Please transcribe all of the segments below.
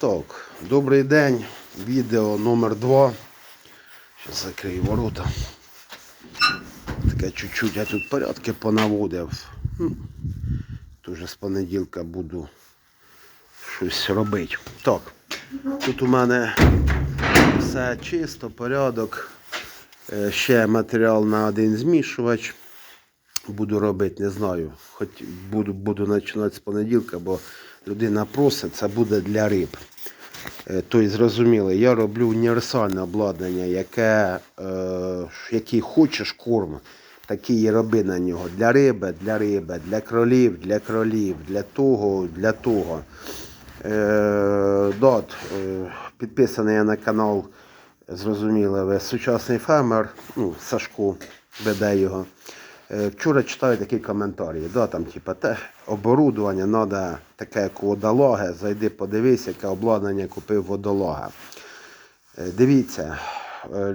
Так, добрий день. Відео номер 2 Зараз закрию ворота. Таке чуть-чуть я тут порядки понаводив. Тоже з понеділка буду щось робити. Так, тут у мене все чисто, порядок. Е, Ще матеріал на один змішувач. Буду робити, не знаю. Хоч буду, буду починати з понеділка, бо людина просить, це буде для риб. Тобто, зрозуміло, я роблю універсальне обладнання, яке, е, який хочеш корм, такий і роби на нього. Для риби, для риби, для кролів, для кролів, для того, для того. Е, дот, підписаний я на канал, зрозуміло, ви сучасний фермер, ну, Сашко веде його. Е, Вчора читаю такі коментарі. Да, там, типа, те оборудування треба таке, як у водолога. Зайди, подивись, яке обладнання купив водолога. Е, Дивіться, е,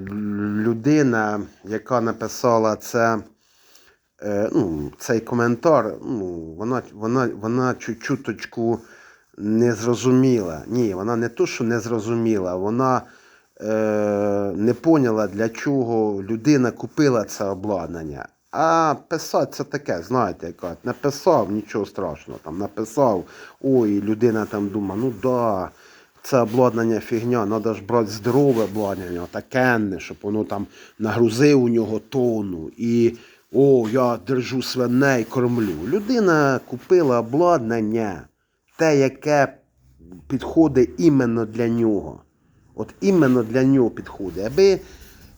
людина, яка написала це, ну, цей коментар, ну, вона, вона, вона чуть-чуточку не зрозуміла. Ні, вона не то, що не зрозуміла, вона не поняла, для чого людина купила це обладнання. А писати це таке, знаєте, яка написав, нічого страшного. Там написав, ой, людина там думає, ну да, це обладнання фігня, треба ж брати здорове обладнання, такенне, щоб воно там нагрузив у нього тону. І о, я держу свиней, кормлю. Людина купила обладнання, те, яке підходить іменно для нього. От іменно для нього підходить. Аби,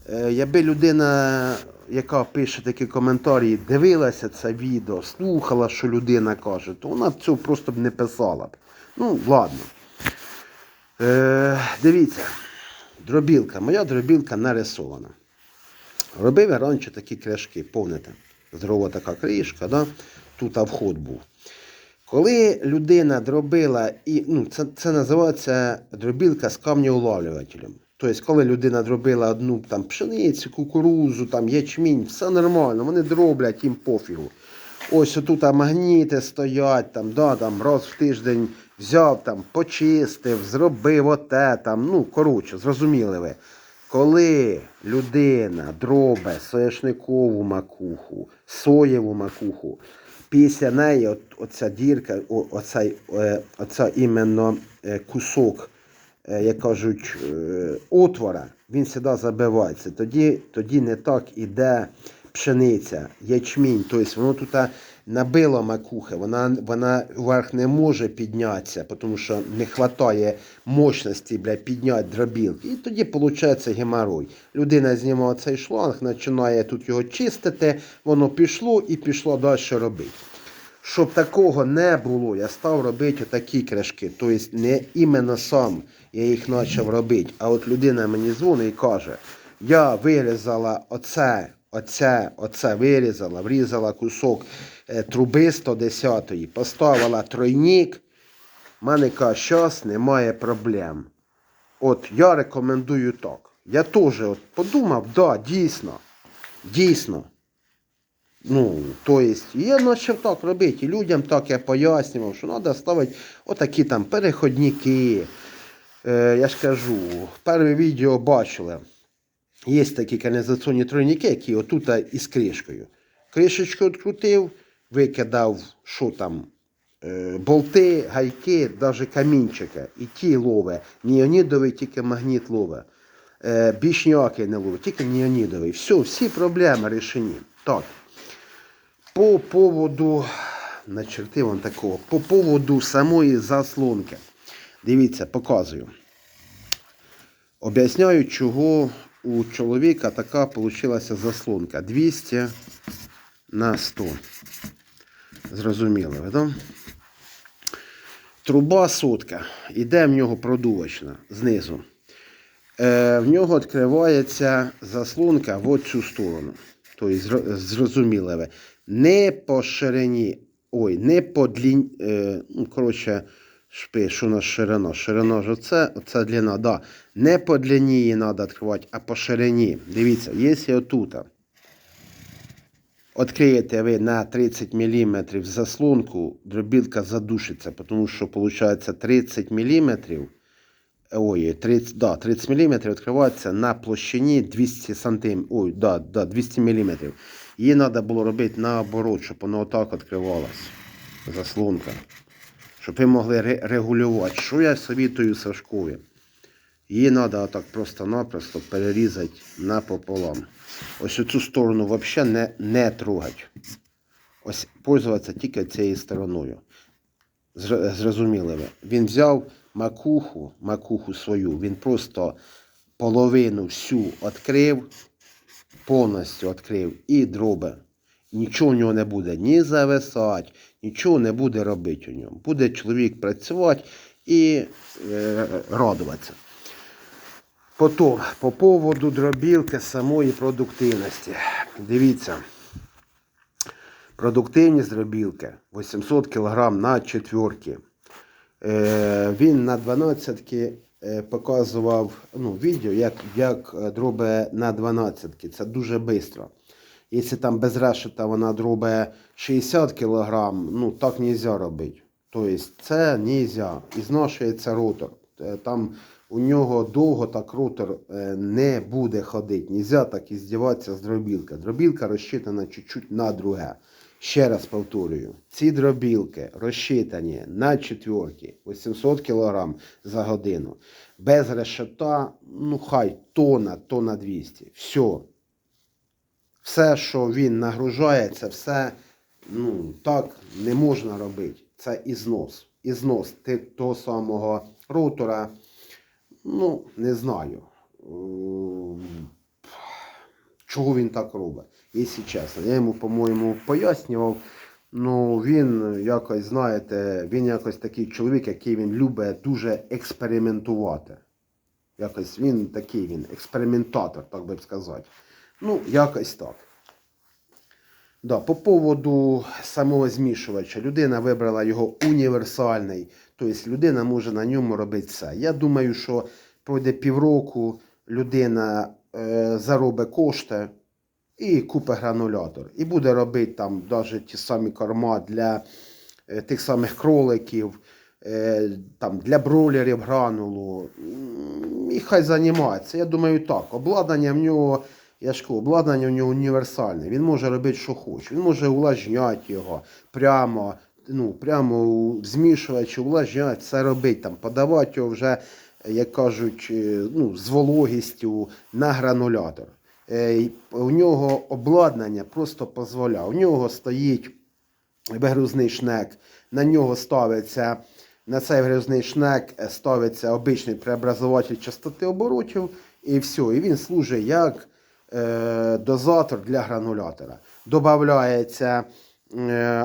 е, якби людина, яка пише такі коментарі, дивилася це відео, слухала, що людина каже, то вона цього просто б не писала б. Ну, ладно. Е, дивіться, дробілка. Моя дробілка нарисована. Робив я раніше такі кряшки, помните? Здорова така кришка, да? тут вход був. Коли людина дробила, і, ну, це, це називається дробілка з камнеулавлювателем. Тобто, коли людина дробила одну там, пшеницю, кукурузу, там, ячмінь, все нормально, вони дроблять їм пофігу. Ось тут магніти стоять, там, да, там, раз в тиждень взяв, там, почистив, зробив оте, там, ну, коротше, зрозуміли ви. Коли людина дробе соняшникову макуху, соєву макуху, після неї от, оця дірка, о, оцей, е, оця іменно е, кусок, як кажуть, е, отвора, він завжди забивається. Тоді, тоді не так іде пшениця, ячмінь, тобто воно тут набило макухи, вона, вона вверх не може піднятися, тому що не вистачає мощності бля, підняти дробілки. І тоді виходить геморой. Людина знімає цей шланг, починає тут його чистити, воно пішло і пішло далі робити. Щоб такого не було, я став робити такі кришки. Тобто не іменно сам я їх почав робити. А от людина мені дзвонить і каже, я вирізала оце, оце, оце вирізала, врізала кусок е, труби 110 поставила тройник. Мене каже, зараз немає проблем. От я рекомендую так. Я теж от подумав, да, дійсно, дійсно. Ну, то есть, я почав так робити. Людям так я пояснював, що треба ставити отакі там переходники. Е, я ж кажу, перше відео бачили. Є такі каналізаційні тройники, які отут із кришкою. Кришечку відкрутив, викидав, що там, е, болти, гайки, навіть камінчики. І ті лове. Неонідовий, тільки магніт лове. Е, більш ніякий не ловить, тільки неонідовий. Все, всі проблеми рішені. Так. По поводу, начертив он такого, по поводу самої заслонки. Дивіться, показую. Об'ясняю, чого у чоловіка така вийшла заслонка. 200 на 100. Зрозуміло, ви да? Труба сотка. Іде в нього продувочна знизу. Е, в нього відкривається заслонка в цю сторону. Тобто, зро- зрозуміло ви. Не по ширині, ой, не по длін, е, ну, коротше, що у нас ширина? Ширина ж оце, оце длина, да. Не по длині її треба відкривати, а по ширині. Дивіться, якщо отут відкриєте ви на 30 мм заслонку, дробілка задушиться, тому що виходить 30 мм ой, 30, да, 30 мм відкривається на площині 200 см. Ой, да, да, 200 мм. Її треба було робити наоборот, щоб воно отак відкривалось. Заслонка. Щоб ви могли ре- регулювати. Що я совітую Сашкові? Її треба отак просто-напросто перерізати напополам. Ось цю сторону взагалі не, не трогати. Ось пользуватися тільки цією стороною. Зр- Зрозуміли ви. Він взяв макуху, макуху свою, він просто половину всю відкрив, повністю відкрив і дроби. Нічого у нього не буде ні зависати, нічого не буде робити у ньому. Буде чоловік працювати і е, радуватися. Потім, по поводу дробілки самої продуктивності. Дивіться. Продуктивність дробілки 800 кг на четверки. Е, він на 12 е, показував ну, відео, як, як е, дробе на 12. Це дуже швидко. Якщо там без решета вона дробе 60 кг, ну так не можна робити. Тобто це не можна. І зношується ротор. Е, Там у нього довго так ротор е, не буде ходити. Нельзя так і здіватися з дробілки. Дробілка розчитана чуть-чуть на друге. Ще раз повторюю, ці дробілки розчитані на четверки 800 кг за годину. Без решета, ну хай тона, тона 200. Все. Все, що він нагружає, це все ну, так не можна робити. Це ізнос. Ізнос того самого ротора. Ну, не знаю. Чого він так робить, якщо чесно. Я йому, по-моєму, пояснював. Ну, він якось, знаєте, він якось такий чоловік, який він любить дуже експериментувати. Якось він такий він, експериментатор, так би сказати. Ну, якось так. Да, по поводу самого змішувача. Людина вибрала його універсальний. Тобто людина може на ньому робити все. Я думаю, що пройде півроку, людина заробить кошти і купить гранулятор. І буде робити там навіть ті самі корма для е, тих самих кроликів, е, там, для бройлерів гранулу. І хай займається. Я думаю, так. Обладнання в нього. Я ж кажу, обладнання у нього універсальне. Він може робити, що хоче. Він може увлажняти його прямо, ну, прямо у змішувачі, це робити, там, подавати його вже, як кажуть, е, ну, з вологістю на гранулятор. Е, У нього обладнання просто дозволяє. У нього стоїть вигрузний шнек, на нього ставиться. На цей вигрузний шнек е, ставиться обичний преобразователь частоти оборотів, і все. І він служить як е, дозатор для гранулятора. Добавляється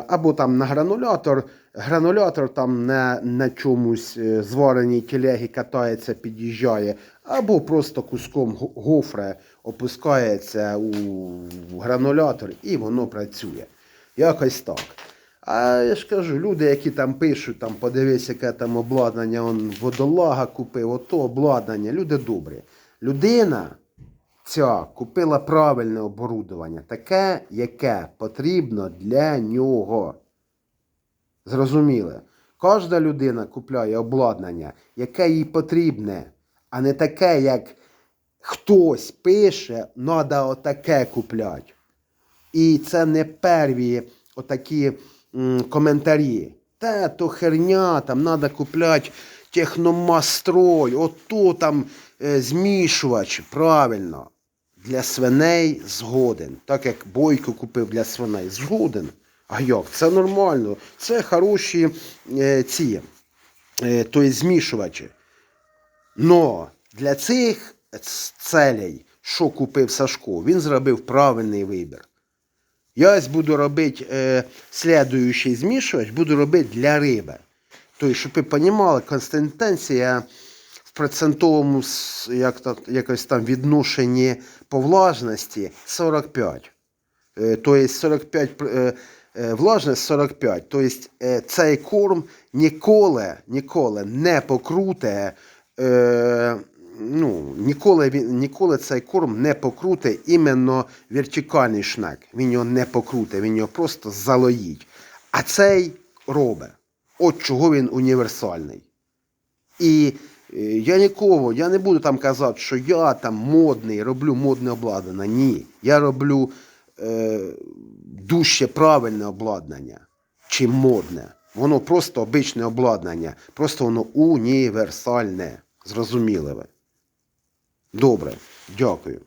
або там на гранулятор, гранулятор там на, на чомусь е, звареній телегі катається, під'їжджає, або просто куском го- гофри опускається у гранулятор і воно працює. Якось так. А я ж кажу, люди, які там пишуть, там подивись, яке там обладнання, он водолага купив, ото обладнання, люди добрі. Людина ця купила правильне оборудовання, таке, яке потрібно для нього. Зрозуміли? Кожна людина купляє обладнання, яке їй потрібне, а не таке, як хтось пише, треба отаке купляти. І це не перві отакі м, коментарі. Те, то херня, там треба купляти техномастрой, ото там змішувач. Правильно. Для свиней згоден. Так як Бойко купив для свиней. Згоден. А як? Це нормально. Це хороші е, ці е, то змішувачі. Но для цих целей, що купив Сашко, він зробив правильний вибір. Я буду робити е, слідуючий змішувач, буду робити для риби. Тобто, щоб ви розуміли, консистенція процентовому як то, якось там відношенні по влажності 45. Е, Тобто 45 е, е, влажність 45. Тобто е, цей корм ніколи, ніколи не покруте. Е, ну, ніколи, ніколи цей корм не покруте іменно вертикальний шнек. Він його не покруте, він його просто залоїть. А цей робить. От чого він універсальний. І Я нікого, я не буду там казати, що я там модний, роблю модне обладнання. Ні. Я роблю е, дужче правильне обладнання, чим модне. Воно просто обичне обладнання, просто воно універсальне, зрозуміле. Добре, дякую.